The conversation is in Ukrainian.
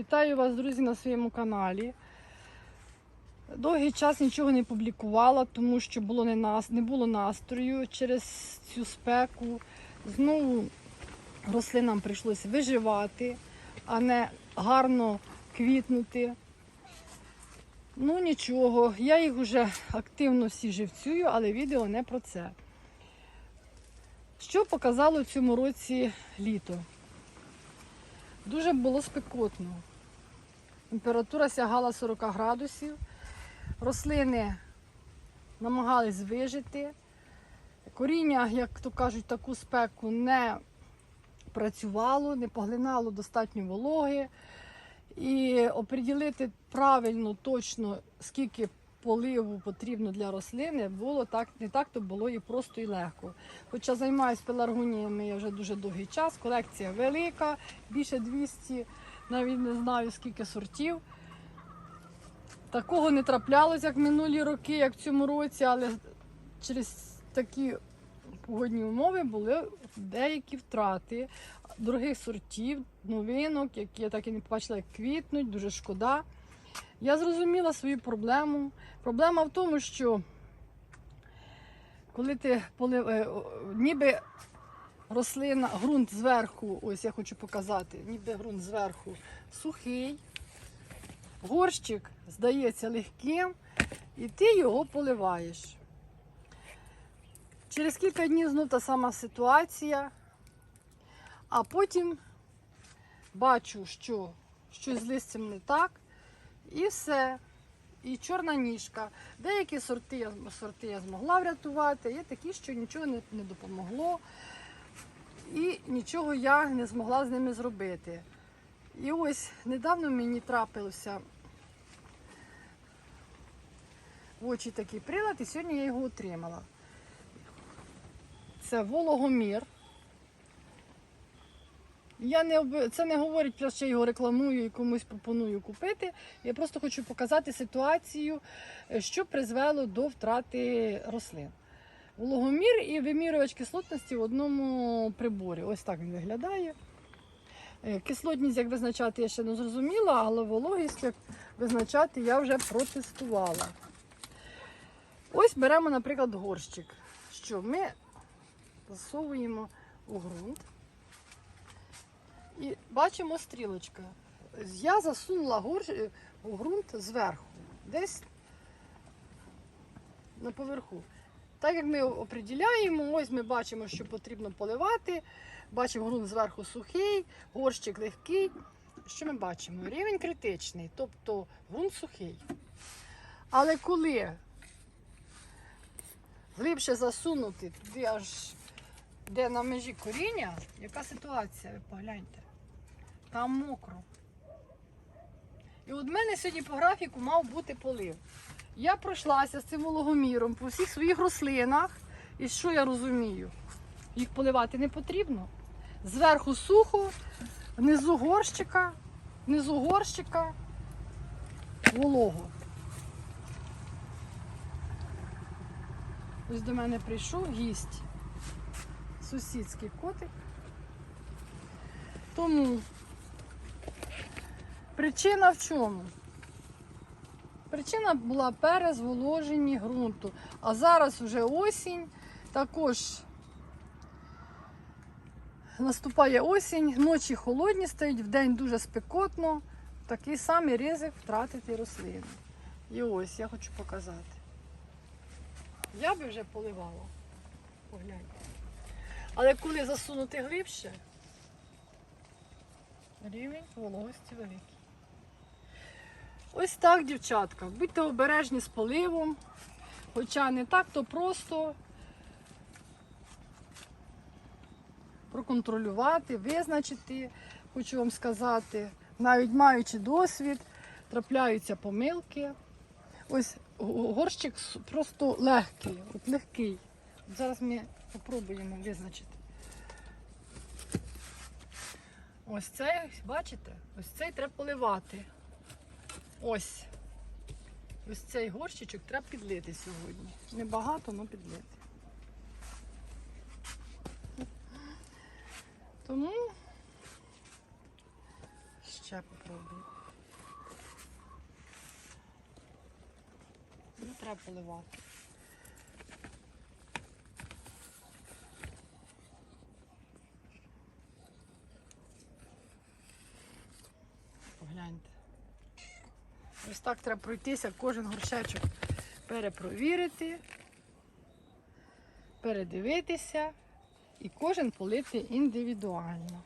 Вітаю вас, друзі, на своєму каналі. Довгий час нічого не публікувала, тому що було не, нас, не було настрою через цю спеку. Знову рослинам прийшлося виживати, а не гарно квітнути. Ну нічого, я їх вже активно всі живцюю, але відео не про це. Що показало в цьому році літо? Дуже було спекотно. Температура сягала 40 градусів. Рослини намагались вижити. Коріння, як то кажуть, таку спеку не працювало, не поглинало достатньо вологи. І оприділити правильно, точно, скільки поливу потрібно для рослини, було так, не так то було і просто і легко. Хоча займаюся пеларгоніями я вже дуже довгий час, колекція велика, більше 200, навіть не знаю скільки сортів. Такого не траплялося, як минулі роки, як в цьому році, але через такі погодні умови були деякі втрати дорогих сортів, новинок, які я так і не побачила, як квітнуть, дуже шкода. Я зрозуміла свою проблему. Проблема в тому, що коли ти полив, е, ніби рослина, ґрунт зверху, ось я хочу показати, ніби ґрунт зверху сухий, горщик здається легким, і ти його поливаєш. Через кілька днів знов та сама ситуація, а потім бачу, що щось з листям не так, і все. І чорна ніжка. Деякі сорти я, сорти я змогла врятувати, є такі, що нічого не, не допомогло. І нічого я не змогла з ними зробити. І ось недавно мені трапилося в очі такий прилад, і сьогодні я його отримала. Це вологомір. Я не об- це не говорить, що я його рекламую і комусь пропоную купити. Я просто хочу показати ситуацію, е, що призвело до втрати рослин. Вологомір і вимірювач кислотності в одному приборі. Ось так він виглядає. Е, Кислотність, як визначати, я ще не зрозуміла, але вологість, як визначати, я вже протестувала. Ось беремо, наприклад, горщик. Що ми засовуємо у ґрунт. І бачимо стрілочка. Я засунула горш... е, у ґрунт зверху, десь на поверху. Так як ми оприділяємо, ось ми бачимо, що потрібно поливати. Бачимо, ґрунт зверху сухий, горщик легкий. Що ми бачимо? Рівень критичний, тобто ґрунт сухий. Але коли глибше засунути туди аж де на межі коріння, яка ситуація, ви погляньте. Там мокро. І от в мене сьогодні по графіку мав бути полив. Я пройшлася з цим вологоміром по всіх своїх рослинах. І що я розумію? Їх поливати не потрібно. Зверху сухо, внизу горщика, внизу горщика волого. Ось до мене прийшов гість сусідський котик. Тому причина в чому? Причина була перезволожені ґрунту. А зараз вже осінь, також наступає осінь, ночі холодні стають, вдень дуже спекотно. Такий самий ризик втратити рослини. І ось я хочу показати. Я би вже поливала. Погляньте. Але коли засунути глибше, рівень вологості великий. Ось так, дівчатка. Будьте обережні з поливом. Хоча не так, то просто проконтролювати, визначити, хочу вам сказати, навіть маючи досвід, трапляються помилки. Ось горщик просто легкий, от легкий. От Зараз ми спробуємо визначити. Ось цей, бачите? Ось цей треба поливати. Ось. Ось цей горщичок треба підлити сьогодні. Небагато, але підлити. Тому ще попробую. Не треба поливати. Погляньте. Ось так треба пройтися, кожен горшечок перепровірити, передивитися і кожен полити індивідуально.